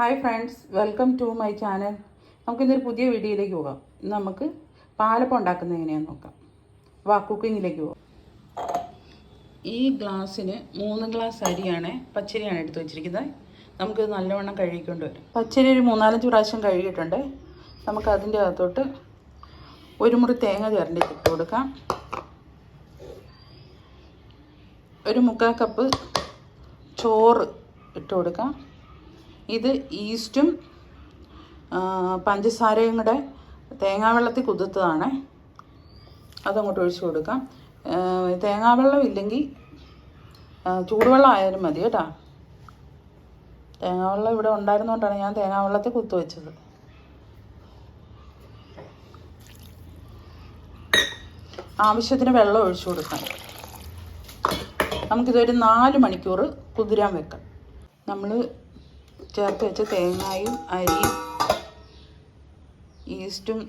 Hi friends welcome to my channel നമുക്കിന്നൊരു പുതിയ വീഡിയോയിലേക്ക് പോകാം. ഇന്ന് നമുക്ക് പാലപ്പം ഉണ്ടാക്കുന്നത് എങ്ങനെയാണെന്ന് നോക്കാം. വാ കുക്കിങ്ങിലേക്ക് പോകാം. ഈ ഗ്ലാസ്സിന് മൂന്ന് ഗ്ലാസ് അരിയാണ് പച്ചരിയാണ് എടുത്ത് വെച്ചിരിക്കുന്നത്. നമുക്കിത് നല്ലവണ്ണം കഴുകിക്കൊണ്ട് വരും. പച്ചരി ഒരു മൂന്നാലഞ്ച് പ്രാവശ്യം കഴുകിയിട്ടുണ്ട്. നമുക്ക് അതിന്റെ അകത്തോട്ട് ഒരു മുറി തേങ്ങ ചേർന്നിട്ട് ഇട്ട് കൊടുക്കാം. ഒരു മുക്കാൽ കപ്പ് ചോറ് ഇട്ട് കൊടുക്കാം. ഇത് ഈസ്റ്റും പഞ്ചസാരയും കൂടെ തേങ്ങാവെള്ളത്തിൽ കുതിർത്തതാണ്. അതങ്ങോട്ട് ഒഴിച്ചു കൊടുക്കാം. തേങ്ങാവെള്ളം ഇല്ലെങ്കിൽ ചൂടുവെള്ളം ആയാലും മതി കേട്ടോ. തേങ്ങാവെള്ളം ഇവിടെ ഉണ്ടായിരുന്നുകൊണ്ടാണ് ഞാൻ തേങ്ങാവെള്ളത്തിൽ കുത്തു വെച്ചത്. ആവശ്യത്തിന് വെള്ളം ഒഴിച്ചു കൊടുക്കാം. നമുക്കിതൊരു നാല് മണിക്കൂർ കുതിരാൻ വെക്കാം. നമ്മൾ ചേർത്ത് വെച്ച തേങ്ങായും അരിയും ഈസ്റ്റും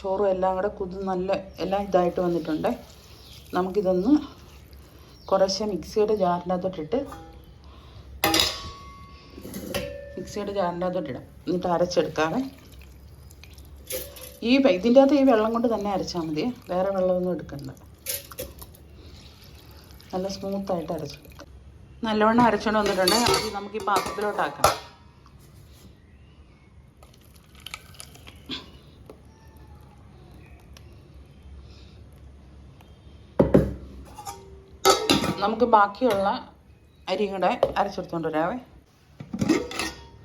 ചോറും എല്ലാം കൂടെ കുതി നല്ല എല്ലാം ഇതായിട്ട് വന്നിട്ടുണ്ട്. നമുക്കിതൊന്ന് കുറേശ്ശെ മിക്സിയുടെ ജാറിന്റെ അകത്തോട്ടിട്ട് മിക്സിയുടെ ജാറിന്റെ അകത്തോട്ടിടാം എന്നിട്ട് അരച്ചെടുക്കാവേ. ഈ ഇതിന്റെ അകത്ത് ഈ വെള്ളം കൊണ്ട് തന്നെ അരച്ചാൽ മതി. വേറെ വെള്ളമൊന്നും എടുക്കണ്ട. നല്ല സ്മൂത്തായിട്ട് അരച്ചെടുക്കാം. നല്ലവണ്ണം അരച്ചുകൊണ്ട് വന്നിട്ടുണ്ട്. അത് നമുക്ക് ഈ പാത്രത്തിലോട്ടാക്കാം നമുക്ക് ബാക്കിയുള്ള അരിയും കൂടെ അരച്ചെടുത്തുകൊണ്ട് വരാവേ.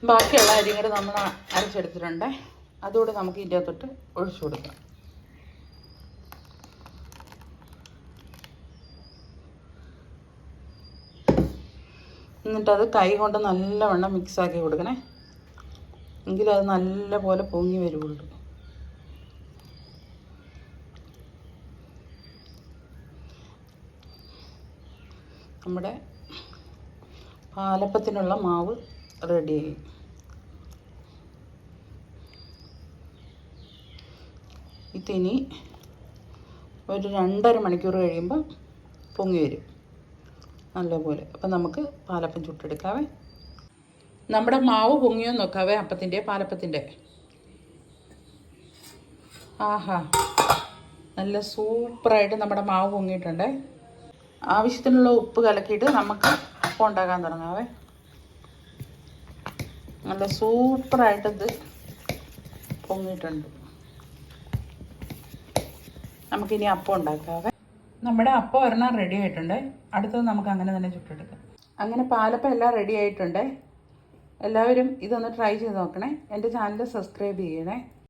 ബാക്കിയുള്ള അരിയും കൂടെ നമ്മൾ അരച്ചെടുത്തിട്ടുണ്ട്. അതുകൂടെ നമുക്ക് ഇതിന്റെ അകത്തോട്ട് ഒഴിച്ചു കൊടുക്കാം. എന്നിട്ടത് കൈ കൊണ്ട് നല്ലവണ്ണം മിക്സാക്കി കൊടുക്കണേ. എങ്കിലത് നല്ല പോലെ പൊങ്ങി വരുള്ളൂ നമ്മുടെ പാലപ്പത്തിനുള്ള മാവ് റെഡിയായി ഇതിനി ഒരു രണ്ടര മണിക്കൂർ കഴിയുമ്പോൾ പൊങ്ങി വരും. നല്ലപോലെ. അപ്പം നമുക്ക് പാലപ്പം ചുട്ടെടുക്കാവേ. നമ്മുടെ മാവ് പൊങ്ങിയോ നോക്കാവേ അപ്പത്തിന്റെ പാലപ്പത്തിന്റെ. ആഹാ. നല്ല സൂപ്പറായിട്ട് നമ്മുടെ മാവ് പൊങ്ങിയിട്ടുണ്ട്. ആവശ്യത്തിനുള്ള ഉപ്പ് കലക്കിയിട്ട് നമുക്ക് അപ്പം ഉണ്ടാക്കാൻ തുടങ്ങാവേ. നല്ല സൂപ്പറായിട്ട് ഇത് പൊങ്ങിയിട്ടുണ്ട്. നമുക്കിനി അപ്പം ഉണ്ടാക്കാവേ. നമ്മുടെ അപ്പം ഒരെണ്ണം റെഡി ആയിട്ടുണ്ട്. അടുത്തത് നമുക്ക് അങ്ങനെ തന്നെ ചുട്ടെടുക്കാം. അങ്ങനെ പാലപ്പം എല്ലാം റെഡി ആയിട്ടുണ്ട്. എല്ലാവരും ഇതൊന്ന് ട്രൈ ചെയ്ത് നോക്കണേ. എന്റെ ചാനൽ സബ്സ്ക്രൈബ് ചെയ്യണേ.